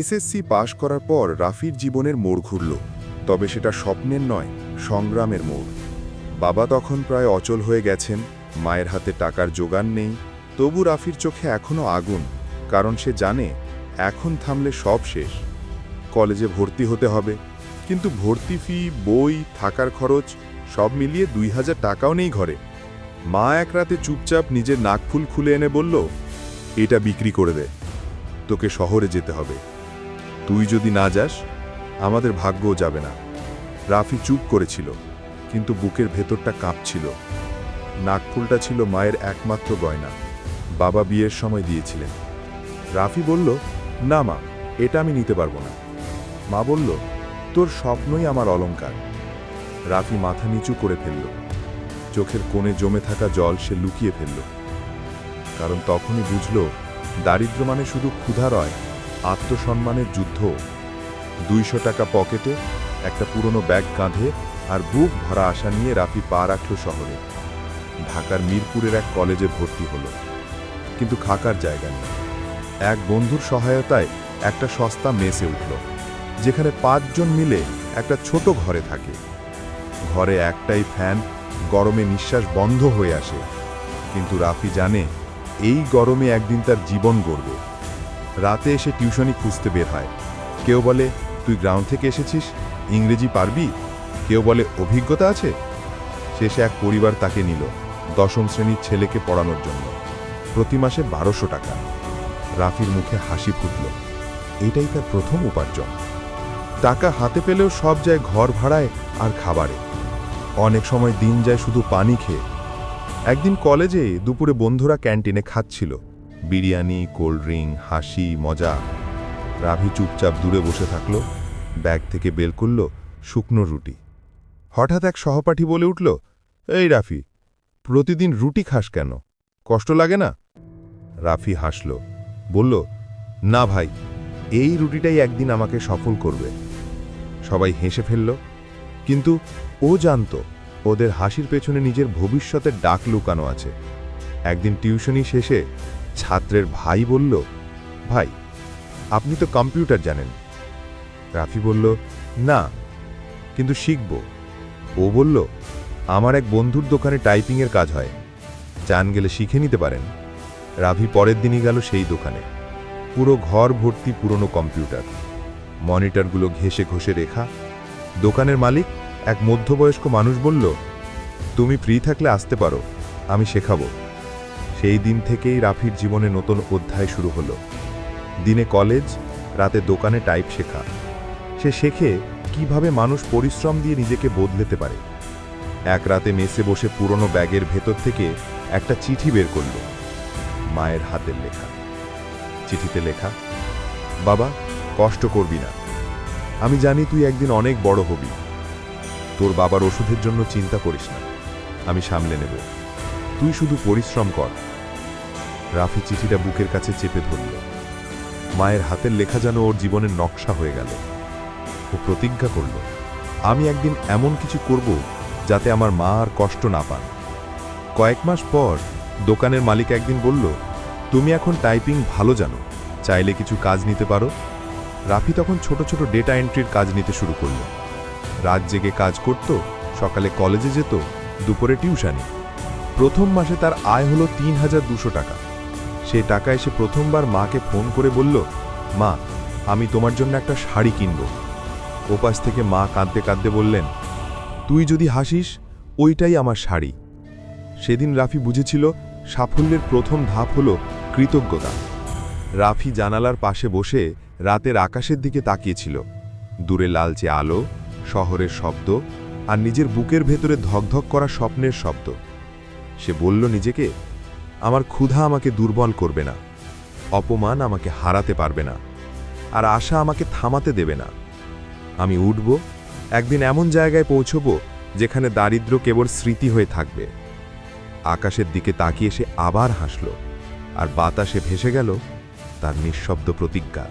SSC পাশ করার পর রাফির জীবনের মোড় ঘুরল, তবে সেটা স্বপ্নের নয়, সংগ্রামের মোড়। বাবা তখন প্রায় অচল হয়ে গেছেন, মায়ের হাতে টাকার জোগান নেই, তবু রাফির চোখে এখনও আগুন, কারণ সে জানে এখন থামলে সব শেষ। কলেজে ভর্তি হতে হবে, কিন্তু ভর্তি ফি, বই, থাকার খরচ সব মিলিয়ে দুই হাজার টাকাও নেই ঘরে। মা এক রাতে চুপচাপ নিজের নাকফুল খুলে এনে বলল, এটা বিক্রি করে দে, তোকে শহরে যেতে হবে। তুই যদি না যাস, আমাদের ভাগ্যও যাবে না। রাফি চুপ করেছিল, কিন্তু বুকের ভেতরটা কাঁপছিল। নাকফুলটা ছিল মায়ের একমাত্র গয়না। বাবা বিয়ের সময় দিয়েছিলেন। রাফি বলল, না মা, এটা আমি নিতে পারব না। মা বলল, তোর স্বপ্নই আমার অলংকার রাফি মাথা নিচু করে ফেলল। চোখের কোণে জমে থাকা জল সে লুকিয়ে ফেলল। কারণ তখনই বুঝল দারিদ্র মানে শুধু ক্ষুধা রয় আত্মসম্মানের যুদ্ধ। দুইশো টাকা পকেটে একটা পুরনো ব্যাগ কাঁধে আর বুক ভরা আশা নিয়ে রাফি পা রাখল শহরে। ঢাকার মিরপুরের এক কলেজে ভর্তি হলো। কিন্তু খাকার জায়গা নেই। এক বন্ধুর সহায়তায় একটা সস্তা মেসে উঠল, যেখানে পাঁচজন মিলে একটা ছোট ঘরে থাকে। ঘরে একটাই ফ্যান, গরমে নিঃশ্বাস বন্ধ হয়ে আসে। কিন্তু রাফি জানে, এই গরমে একদিন তার জীবন গড়বে। রাতে এসে টিউশনি খুঁজতে বের হয়। কেউ বলে, তুই গ্রাউন্ড থেকে এসেছিস? ইংরেজি পারবি? কেউ বলে, অভিজ্ঞতা আছে? শেষে এক পরিবার তাকে নিল, দশম শ্রেণির ছেলেকে পড়ানোর জন্য। প্রতি মাসে বারোশো টাকা। রাফির মুখে হাসি ফুটল। এটাই তার প্রথম উপার্জন। টাকা হাতে পেলেও সব যায় ঘর ভাড়ায় আর খাবারে। অনেক সময় দিন যায় শুধু পানি খেয়ে। একদিন কলেজে দুপুরে বন্ধুরা ক্যান্টিনে খাচ্ছিল। বিরিয়ানি, কোল্ড ড্রিঙ্ক, হাসি, মজা। রাভি চুপচাপ দূরে বসে থাকল, ব্যাগ থেকে বের করল শুকনো রুটি। হঠাৎ এক সহপাঠী বলে উঠল, এই রাফি, প্রতিদিন রুটি খাস কেন? কষ্ট লাগে না? রাফি হাসল, বলল, না ভাই, এই রুটিটাই একদিন আমাকে সফল করবে। সবাই হেসে ফেলল, কিন্তু ও জানত, ওদের হাসির পেছনে নিজের ভবিষ্যতের ডাক লুকানো আছে। একদিন টিউশনি শেষে ছাত্রের ভাই বলল, ভাই, আপনি তো কম্পিউটার জানেন। রাফি বলল, না, কিন্তু শিখব। ও বলল, আমার এক বন্ধুর দোকানে টাইপিংয়ের কাজ হয়। চান গেলে শিখে নিতে পারেন। রাভি পরের দিনই গেল সেই দোকানে। পুরো ঘর ভর্তি পুরনো কম্পিউটার। মনিটরগুলো ঘেসে ঘষে রেখা। দোকানের মালিক এক মধ্যবয়স্ক মানুষ বলল, তুমি ফ্রি থাকলে আসতে পারো, আমি শেখাবো। সেই দিন থেকেই রাফির জীবনে নতুন অধ্যায় শুরু হলো। দিনে কলেজ, রাতে দোকানে টাইপ শেখা। সে শেখে কীভাবে মানুষ পরিশ্রম দিয়ে নিজেকে বদলেতে পারে। এক রাতে মেসে বসে পুরনো ব্যাগের ভেতর থেকে একটা চিঠি বের করল, মায়ের হাতের লেখা। চিঠিতে লেখা, বাবা, কষ্ট করবি না। আমি জানি তুই একদিন অনেক বড় হবি। তোর বাবার ওষুধের জন্য চিন্তা করিস না। আমি সামলে নেব। তুই শুধু পরিশ্রম কর। রাফি চিঠিটা বুকের কাছে চেপে ধরল। মায়ের হাতের লেখা যেন ওর জীবনের নকশা হয়ে গেল। ও প্রতিজ্ঞা করল, আমি একদিন এমন কিছু করব যাতে আমার মা আর কষ্ট না পান। কয়েক মাস পর দোকানের মালিক একদিন বলল, তুমি এখন টাইপিং ভালো জানো, চাইলে কিছু কাজ নিতে পারো? রাফি তখন ছোট ছোট ডেটা এন্ট্রির কাজ নিতে শুরু করল। রাত জেগে কাজ করত, সকালে কলেজে যেত, দুপুরে টিউশানি। প্রথম মাসে তার আয় হলো তিন হাজার দুশো টাকা। সে টাকা এসে প্রথমবার মাকে ফোন করে বলল, মা, আমি তোমার জন্য একটা শাড়ি কিনব। ওপাশ থেকে মা কাঁদতে কাঁদতে বললেন, তুই যদি হাসিস, ওইটাই আমার শাড়ি। সেদিন রাফি বুঝেছিল সাফল্যের প্রথম ধাপ হল কৃতজ্ঞতা। রাফি জানালার পাশে বসে রাতের আকাশের দিকে তাকিয়েছিল। দূরে লালচে আলো, শহরের শব্দ আর নিজের বুকের ভেতরে ধকধক করা স্বপ্নের শব্দ। সে বলল নিজেকে আমার ক্ষুধা আমাকে দুর্বল করবে না, অপমান আমাকে হারাতে পারবে না, আর আশা আমাকে থামাতে দেবে না। আমি উঠব, একদিন এমন জায়গায় পৌঁছব যেখানে দারিদ্র কেবল স্মৃতি হয়ে থাকবে। আকাশের দিকে তাকিয়ে সে আবার হাসল, আর বাতাসে ভেসে গেল তার নিঃশব্দ প্রতিজ্ঞা।